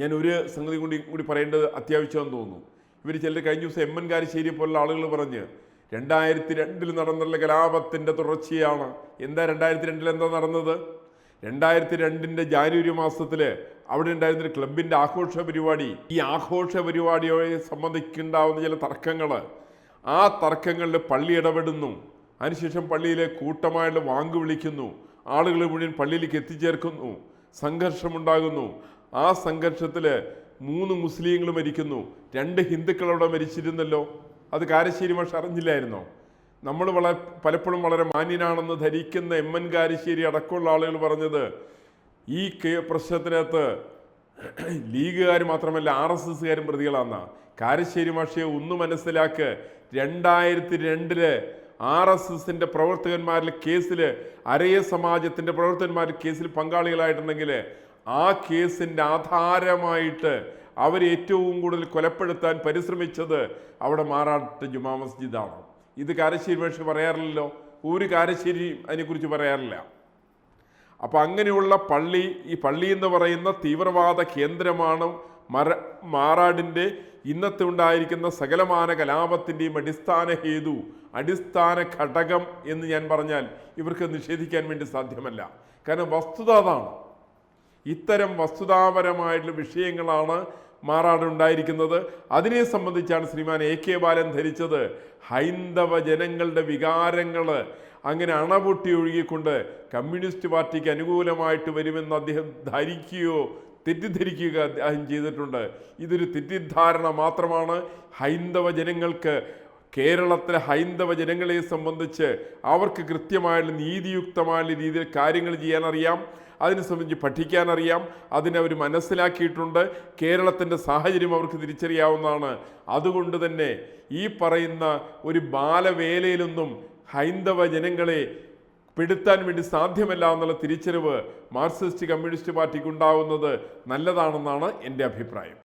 ഞാൻ ഒരു സംഗതി കൂടി കൂടി പറയേണ്ടത് അത്യാവശ്യമാണെന്ന് തോന്നുന്നു. ഇവർ ചിലർ കഴിഞ്ഞ ദിവസം എം എൻ കാരിശ്ശേരി പോലുള്ള ആളുകൾ പറഞ്ഞ് രണ്ടായിരത്തി രണ്ടിൽ നടന്നുള്ള കലാപത്തിന്റെ തുടർച്ചയാണ്. എന്താ രണ്ടായിരത്തി രണ്ടിൽ എന്താ നടന്നത്? രണ്ടായിരത്തി രണ്ടിന്റെ ജാനുവരി മാസത്തിൽ അവിടെ ഉണ്ടായിരുന്നൊരു ക്ലബിന്റെ ആഘോഷ പരിപാടി. ഈ ആഘോഷ പരിപാടിയെ സംബന്ധിക്കുണ്ടാവുന്ന ചില തർക്കങ്ങൾ ആ തർക്കങ്ങളിൽ പള്ളി ഇടപെടുന്നു. അതിനുശേഷം പള്ളിയിലെ കൂട്ടമായിട്ട് വാങ്ക് വിളിക്കുന്നു. ആളുകൾ മുഴുവൻ പള്ളിയിലേക്ക് എത്തിച്ചേർക്കുന്നു. സംഘർഷമുണ്ടാകുന്നു. ആ സംഘർഷത്തിൽ മൂന്ന് മുസ്ലിങ്ങൾ മരിക്കുന്നു. രണ്ട് ഹിന്ദുക്കൾ അവിടെ മരിച്ചിരുന്നല്ലോ. അത് കാരശ്ശേരി മാഷ് അറിഞ്ഞില്ലായിരുന്നോ? നമ്മൾ വളരെ പലപ്പോഴും വളരെ മാന്യനാണെന്ന് ധരിക്കുന്ന എം എൻ കാരശ്ശേരി അടക്കമുള്ള ആളുകൾ പറഞ്ഞത് ഈ പ്രശ്നത്തിനകത്ത് ലീഗുകാർ മാത്രമല്ല ആർ എസ് എസ്സുകാരും പ്രതികളാന്ന. കാരശ്ശേരി മാഷയെ ഒന്ന് മനസ്സിലാക്ക് രണ്ടായിരത്തി രണ്ടിൽ ആർ എസ് എസിന്റെ പ്രവർത്തകന്മാരിൽ കേസിൽ അരയ സമാജത്തിന്റെ പ്രവർത്തകന്മാരുടെ കേസിൽ പങ്കാളികളായിട്ടുണ്ടെങ്കിൽ ആ കേസിന്റെ ആധാരമായിട്ട് അവർ ഏറ്റവും കൂടുതൽ കൊലപ്പെടുത്താൻ പരിശ്രമിച്ചത് അവിടെ മാറാട്ട് ജുമാ മസ്ജിദാണ്. ഇത് കാരശ്ശേരി പക്ഷെ പറയാറില്ലല്ലോ? ഒരു കാരശ്ശേരി അതിനെക്കുറിച്ച് പറയാറില്ല. അപ്പോൾ അങ്ങനെയുള്ള പള്ളി ഈ പള്ളി എന്ന് പറയുന്ന തീവ്രവാദ കേന്ദ്രമാണ് മര മാറാടിന്റെ ഇന്നത്തെ ഉണ്ടായിരിക്കുന്ന സകലമാന കലാപത്തിന്റെയും അടിസ്ഥാന ഹേതു അടിസ്ഥാന ഘടകം എന്ന് ഞാൻ പറഞ്ഞാൽ ഇവർക്ക് നിഷേധിക്കാൻ വേണ്ടി സാധ്യമല്ല. കാരണം വസ്തുത അതാണ്. ഇത്തരം വസ്തുതാപരമായിട്ടുള്ള വിഷയങ്ങളാണ് മാറാട് ഉണ്ടായിരിക്കുന്നത് അതിനെ സംബന്ധിച്ചാണ് ശ്രീമാൻ എ കെ ബാലൻ ധരിച്ചത്. ഹൈന്ദവ ജനങ്ങളുടെ വികാരങ്ങൾ അങ്ങനെ അണപൊട്ടി ഒഴുകിക്കൊണ്ട് കമ്മ്യൂണിസ്റ്റ് പാർട്ടിക്ക് അനുകൂലമായിട്ട് വരുമെന്ന് അദ്ദേഹം ധരിക്കുകയോ തെറ്റിദ്ധരിക്കുക അദ്ദേഹം ചെയ്തിട്ടുണ്ട്. ഇതൊരു തെറ്റിദ്ധാരണ മാത്രമാണ്. ഹൈന്ദവ ജനങ്ങൾക്ക് കേരളത്തിലെ ഹൈന്ദവ ജനങ്ങളെ സംബന്ധിച്ച് അവർക്ക് കൃത്യമായുള്ള നീതിയുക്തമായ രീതിയിൽ കാര്യങ്ങൾ ചെയ്യാൻ അറിയാം അതിനെ സംബന്ധിച്ച് പഠിക്കാനറിയാം. അതിനവർ മനസ്സിലാക്കിയിട്ടുണ്ട്. കേരളത്തിന്റെ സാഹചര്യം അവർക്ക് തിരിച്ചറിയാവുന്നതാണ്. അതുകൊണ്ട് തന്നെ ഈ പറയുന്ന ഒരു ബാലവേലയിലൊന്നും ഹൈന്ദവ ജനങ്ങളെ പെടുത്താൻ വേണ്ടി സാധ്യമല്ല എന്നുള്ള തിരിച്ചറിവ് മാർക്സിസ്റ്റ് കമ്മ്യൂണിസ്റ്റ് പാർട്ടിക്ക് ഉണ്ടാവുന്നത് നല്ലതാണെന്നാണ് എന്റെ അഭിപ്രായം.